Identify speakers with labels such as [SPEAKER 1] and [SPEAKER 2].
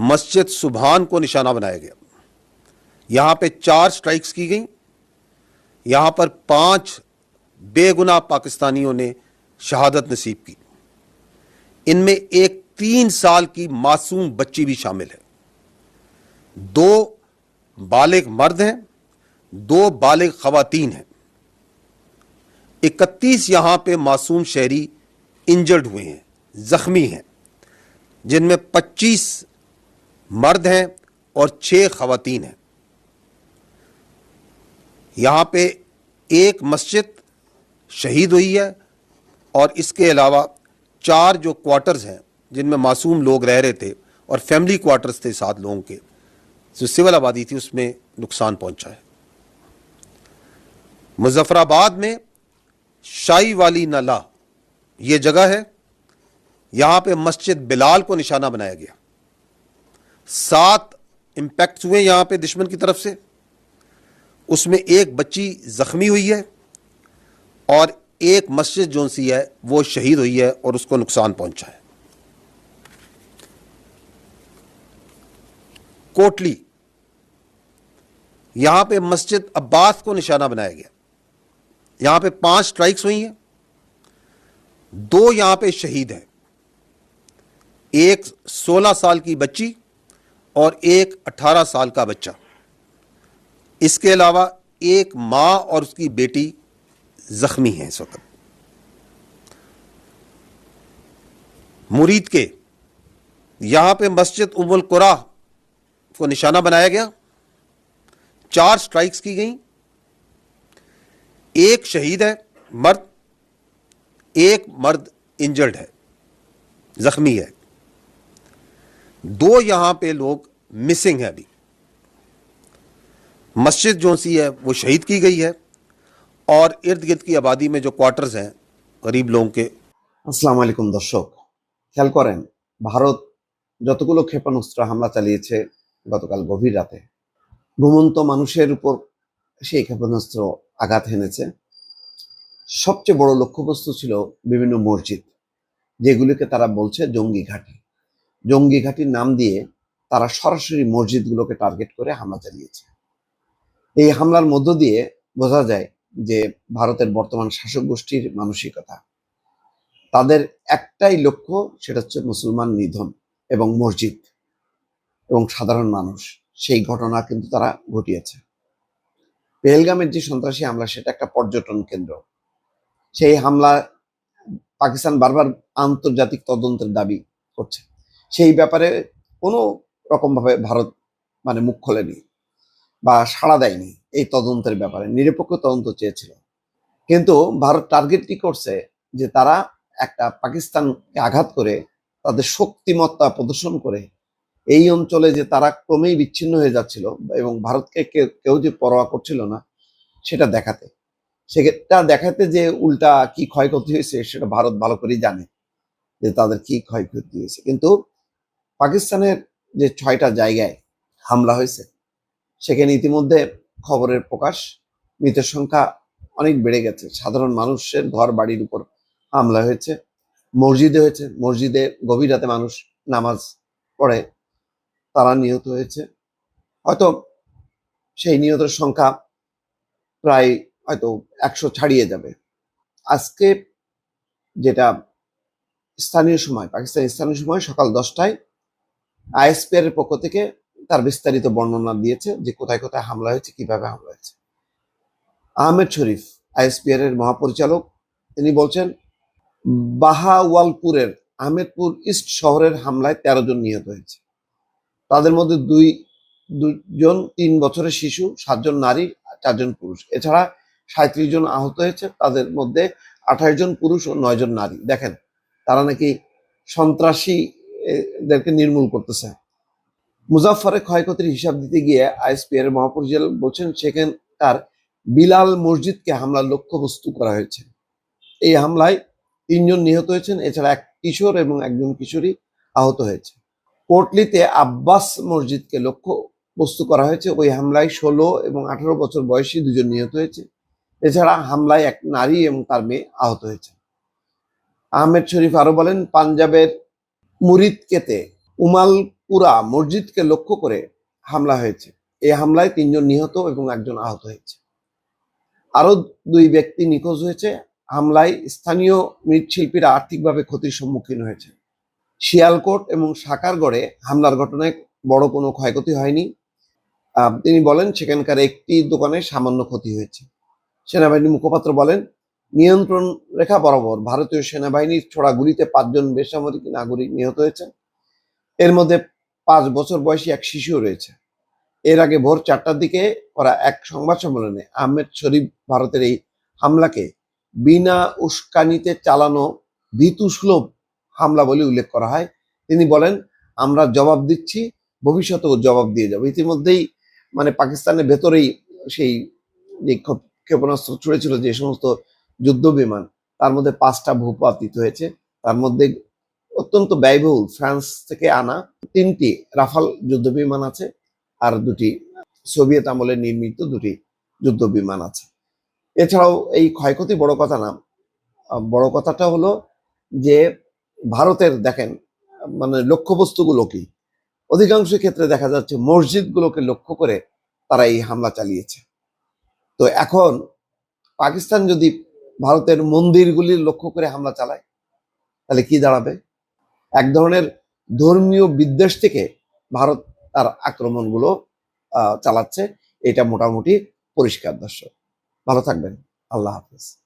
[SPEAKER 1] مسجد سبحان کو نشانہ بنایا گیا۔ یہاں پہ چار سٹرائکس کی گئیں۔ یہاں پر پانچ بے گناہ پاکستانیوں نے شہادت نصیب کی۔ ان میں ایک تین سال کی معصوم بچی بھی شامل ہے۔ دو بالغ مرد ہیں، دو بالغ خواتین ہیں۔ اکتیس یہاں پہ معصوم شہری انجرڈ ہوئے ہیں، زخمی ہیں، جن میں پچیس مرد ہیں اور چھ خواتین ہیں۔ یہاں پہ ایک مسجد شہید ہوئی ہے اور اس کے علاوہ چار جو کوارٹرز ہیں جن میں معصوم لوگ رہ رہے تھے اور فیملی کوارٹرز تھے سات لوگوں کے، جو سول آبادی تھی، اس میں نقصان پہنچا ہے۔ مظفر آباد میں شائی والی نالا یہ جگہ ہے۔ یہاں پہ مسجد بلال کو نشانہ بنایا گیا۔ سات امپیکٹس ہوئے یہاں پہ دشمن کی طرف سے۔ اس میں ایک بچی زخمی ہوئی ہے اور ایک مسجد جونسی ہے وہ شہید ہوئی ہے اور اس کو نقصان پہنچا ہے۔ کوٹلی، یہاں پہ مسجد عباس کو نشانہ بنایا گیا۔ یہاں پہ پانچ سٹرائکس ہوئی ہیں۔ دو یہاں پہ شہید ہیں۔ ایک سولہ سال کی بچی اور ایک اٹھارہ سال کا بچہ۔ اس کے علاوہ ایک ماں اور اس کی بیٹی زخمی ہیں اس وقت۔ مرید کے یہاں پہ مسجد ام القرا کو نشانہ بنایا گیا۔ چار سٹرائکس کی گئیں۔ ایک شہید ہے، مرد۔ ایک مرد انجرڈ ہے، زخمی ہے۔ दो यहां पे लोग मिसिंग है अभी मस्जिद जो सी है वो शहीद की गई है और इर्द गिर्द की आबादी में जो क्वार्टर्स हैं गरीब लोगों के
[SPEAKER 2] আসসালামু আলাইকুম দর্শক খেয়াল করেন ভারত যতগুলো ক্ষেপণাস্ত্র হামলা চালিয়েছে গতকাল গভীর রাতে ঘুমন্ত মানুষের উপর সেই ক্ষেপণাস্ত্র আঘাত হেনেছে সবচেয়ে বড় লক্ষ্যবস্তু ছিল বিভিন্ন মসজিদ যেগুলিকে তারা বলছে জঙ্গি ঘাঁটি জঙ্গি ঘাঁটির নাম দিয়ে তারা সরাসরি মসজিদগুলোকে টার্গেট করে হামলা চালিয়েছে। এই হামলার মধ্য দিয়ে বোঝা যায় যে ভারতের বর্তমান শাসক গোষ্ঠীর মানসিকতা। তাদের একটাই লক্ষ্য, সেটা হচ্ছে মুসলমান নিধন এবং মসজিদ এবং সাধারণ মানুষ। সেই ঘটনা কিন্তু তারা ঘটিয়েছে। পেহেলগামের যে সন্ত্রাসী হামলা, সেটা একটা পর্যটন কেন্দ্র। সেই হামলা পাকিস্তান বারবার আন্তর্জাতিক তদন্তের দাবি করছে। সেই ব্যাপারে কোনো রকমভাবে ভারত মানে মুখ খোলেনি বা সাড়া দেয়নি এই তদন্তের ব্যাপারে। নিরপেক্ষ তদন্ত চেয়েছিল। কিন্তু ভারত টার্গেট কি করছে যে তারা একটা পাকিস্তানকে আঘাত করে তাদের শক্তিমত্তা প্রদর্শন করে এই অঞ্চলে যে তারা ক্রমেই বিচ্ছিন্ন হয়ে যাচ্ছিল এবং ভারতকে কেউ যে পরোয়া করছিল না সেটা দেখাতে। সেটা দেখাতে যে উল্টা কি ক্ষয়ক্ষতি হয়েছে সেটা ভারত ভালো করেই জানে যে তাদের কি ক্ষয়ক্ষতি হয়েছে। কিন্তু পাকিস্তানের যে ছয়টা জায়গায় হামলা হয়েছে, সেখানে ইতিমধ্যে খবরের প্রকাশ, মৃতের সংখ্যা অনেক বেড়ে গেছে। সাধারণ মানুষের ঘর বাড়ির উপর হামলা হয়েছে, মসজিদে হয়েছে, মসজিদে গভীর রাতে মানুষ নামাজ পড়ে, তারা নিহত হয়েছে। হয়তো সেই নিহতের সংখ্যা প্রায় হয়তো একশো ছাড়িয়ে যাবে। আজকে যেটা স্থানীয় সময় পাকিস্তান স্থানীয় সময় সকাল দশটায় আইএসপিআর এর পক্ষ থেকে তার বিস্তারিত বর্ণনা দিয়েছে যে কোথায় কোথায় হামলা হয়েছে, কীভাবে হামলা হয়েছে। আহমেদ শরীফ, আইএসপিআর এর মহাপরিচালক, তিনি বলছেন, বাহাওয়ালপুরের আহমেদপুর ইস্ট শহরের হামলায় তেরো জন নিহত হয়েছে। তাদের মধ্যে দুই, দুজন তিন বছরের শিশু, সাতজন নারী, চারজন পুরুষ। এছাড়া সাঁত্রিশ জন আহত হয়েছে, তাদের মধ্যে আঠাশ জন পুরুষ ও নয় জন নারী। দেখেন, তারা নাকি সন্ত্রাসীদেরকে নির্মূল করতেছে। মুজাফফরের ক্ষয়ক্ষতির হিসাব দিতে গিয়ে আইএসপিআর এর মহাপরিচালক বলছেন, সেখানকার বিলাল মসজিদকে হামলার লক্ষ্যবস্তু করা হয়েছে। এই হামলায় তিনজন নিহত হয়েছেন, এছাড়া এক কিশোর এবং একজন কিশোরী আহত হয়েছে। কোটলিতে আব্বাস মসজিদকে লক্ষ্য বস্তু করা হয়েছে। ওই হামলায় ষোলো এবং আঠারো বছর বয়সী দুজন নিহত হয়েছে। এছাড়া হামলায় এক নারী এবং তার মেয়ে আহত হয়েছে। আহমেদ শরীফ আরও বলেন, পাঞ্জাবের মুরিদকেতে উমাল পুরা মসজিদকে লক্ষ্য করে হামলা হয়েছে। এই হামলায় তিনজন নিহত এবং একজন আহত হয়েছে। আরও দুই ব্যক্তি নিখোঁজ হয়েছে। হামলায় স্থানীয় মৃৎশিল্পীরা আর্থিকভাবে ক্ষতির সম্মুখীন হয়েছে। শিয়ালকোট এবং সাকারগড়ে হামলার ঘটনায় বড় কোনো ক্ষয়ক্ষতি হয়নি। তিনি বলেন, সেখানকার একটি দোকানে সামান্য ক্ষতি হয়েছে। সেনাবাহিনীর মুখপাত্র বলেন, নিয়ন্ত্রণ রেখা বরাবর ভারতীয় সেনাবাহিনীর ছোড়া গুলিতে পাঁচজন বেসামরিক নাগরিক নিহত হয়েছেন। এর মধ্যে পাঁচ বছর বয়সী এক শিশুও রয়েছে। এর আগে ভোর চারটার দিকে করা এক সংবাদ সম্মেলনে আহমেদ শরীফ ভারতের এই হামলাকে বিনা উস্কানিতে চালানো ভীতু সুলভ হামলা বলে উল্লেখ করা হয়। তিনি বলেন, আমরা জবাব দিচ্ছি, ভবিষ্যতেও জবাব দিয়ে যাব। ইতিমধ্যেই মানে পাকিস্তানের ভেতরেই সেই যে ক্ষেপণাস্ত্র ছুড়েছিল যে সমস্ত যুদ্ধ বিমান তার মধ্যে পাঁচটা ভূপাতিত হয়েছে। তার মধ্যে অত্যন্ত ব্যয়বহুল, ফ্রান্স থেকে আনা তিনটি রাফাল যুদ্ধ বিমান আছে আর দুটি সোভিয়েত আমলে নির্মিত দুটি যুদ্ধ বিমান আছে। এছাড়াও এই ক্ষয়ক্ষতি বড় কথা না, বড় কথাটা হলো যে ভারতের দেখেন মানে লক্ষ্যবস্তুগুলো কি? অধিকাংশ ক্ষেত্রে দেখা যাচ্ছে মসজিদগুলোকে লক্ষ্য করে তারা এই হামলা চালিয়েছে। তো এখন পাকিস্তান যদি ভারতের মন্দিরগুলি লক্ষ্য করে হামলা চালায়। তাহলে কি দাঁড়াবে? এক ধরনের ধর্মীয় বিদ্বেষ থেকে ভারত তার আক্রমণগুলো চালাচ্ছে। এটা মোটামুটি পরিষ্কার দর্শক। ভালো থাকবেন। আল্লাহ হাফিজ।